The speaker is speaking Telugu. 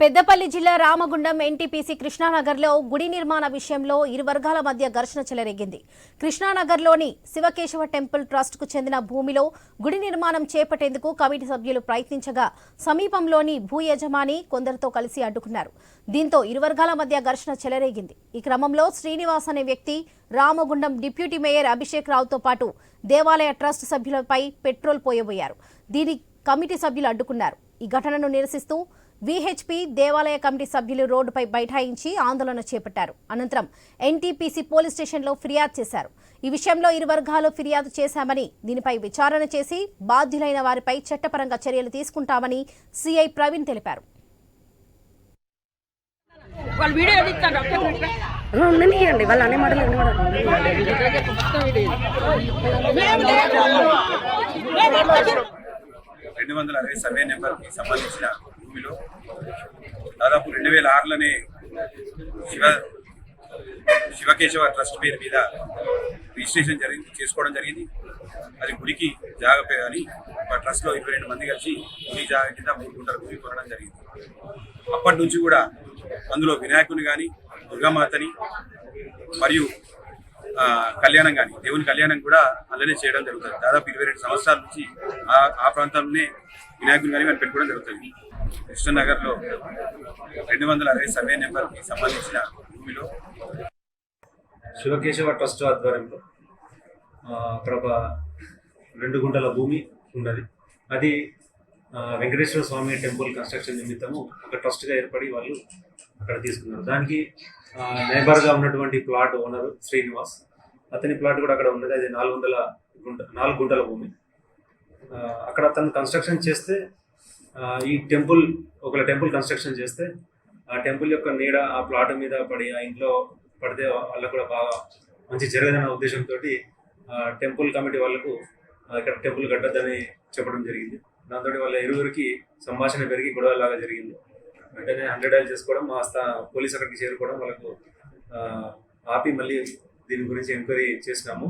పెద్దపల్లి జిల్లా రామగుండం ఎన్టీపీసీ కృష్ణానగర్లో గుడి నిర్మాణ విషయంలో ఇరు వర్గాల మధ్య ఘర్షణ చెలరేగింది. కృష్ణానగర్లోని శివకేశవ టెంపుల్ ట్రస్ట్కు చెందిన భూమిలో గుడి నిర్మాణం చేపట్టేందుకు కమిటీ సభ్యులు ప్రయత్నించగా సమీపంలోని భూ యజమాని కొందరితో కలిసి అడ్డుకున్నారు. దీంతో ఇరు వర్గాల మధ్య ఘర్షణ చెలరేగింది. ఈ క్రమంలో శ్రీనివాస్ అనే వ్యక్తి రామగుండం డిప్యూటీ మేయర్ అభిషేక్ రావుతో పాటు దేవాలయ ట్రస్ట్ సభ్యులపై పెట్రోల్ పోయబోయారు. దీని కమిటీ సభ్యులు అడ్డుకున్నారు. ఈ ఘటనను నిరసిస్తూ విహెచ్పి దేవాలయ కమిటీ సభ్యులు రోడ్డుపై బైఠాయించి ఆందోళన చేపట్టారు. అనంతరం ఎన్టీపీసీ పోలీస్ స్టేషన్లో ఫిర్యాదు చేశారు. ఈ విషయంలో ఇరు వర్గాలు ఫిర్యాదు చేశామని దీనిపై విచారణ చేసి బాధ్యులైన వారిపై చట్టపరంగా చర్యలు తీసుకుంటామని సిఐ ప్రవీణ్ తెలిపారు. రెండు వందల అరవై సర్వే నెంబర్కి సంబంధించిన యూపీలో దాదాపు రెండు వేల ఆరులోనే శివ శివకేశవ ట్రస్ట్ పేరు మీద రిజిస్ట్రేషన్ జరిగి చేసుకోవడం జరిగింది. అది గుడికి జాగ పే- అని ఒక ట్రస్ట్లో ఇరవై రెండు మంది కలిసి గుడి జాగ కింద మూడు గుంటల భూమి కొనడం జరిగింది. అప్పటి నుంచి కూడా అందులో వినాయకుని కానీ దుర్గామాతని మరియు కళ్యాణం కానీ దేవుని కళ్యాణం కూడా అలానే చేయడం జరుగుతుంది. దాదాపు ఇరవై రెండు సంవత్సరాల నుంచి ఆ ఆ ప్రాంతంలోనే వినాయకుని కానీ మనం పెట్టుకోవడం జరుగుతుంది. కృష్ణనగర్లో రెండు వందల అరవై సర్వే నెంబర్కి సంబంధించిన భూమిలో శివకేశవ ట్రస్ట్ ఆధ్వర్యంలో అక్కడ ఒక రెండు గుంటల భూమి ఉన్నది. అది వెంకటేశ్వర స్వామి టెంపుల్ కన్స్ట్రక్షన్ నిమిత్తము ఒక ట్రస్ట్గా ఏర్పడి వాళ్ళు అక్కడ తీసుకున్నారు. దానికి నేబర్గా ఉన్నటువంటి ప్లాట్ ఓనర్ శ్రీనివాస్. అతని ప్లాట్ కూడా అక్కడ ఉన్నది. అది నాలుగు వందల గుంట నాలుగు గుంటల భూమి. అక్కడ తను కన్స్ట్రక్షన్ చేస్తే ఈ టెంపుల్ ఒక టెంపుల్ కన్స్ట్రక్షన్ చేస్తే ఆ టెంపుల్ యొక్క నీడ ఆ ప్లాట్ మీద పడి ఆ ఇంట్లో పడితే వాళ్ళకు కూడా బాగా మంచి జరగదన్న ఉద్దేశంతో టెంపుల్ కమిటీ వాళ్ళకు ఇక్కడ టెంపుల్ కట్టద్దని చెప్పడం జరిగింది. దాంతో వాళ్ళ ఇరువురికి సంభాషణ పెరిగి గొడవ లాగా జరిగింది. వెంటనే హండ్రెడ్ డైల్ చేసుకోవడం మా స్థా పోలీస్ అక్కడికి చేరుకోవడం వాళ్ళకు ఆపి మళ్ళీ దీని గురించి ఎంక్వైరీ చేసినాము.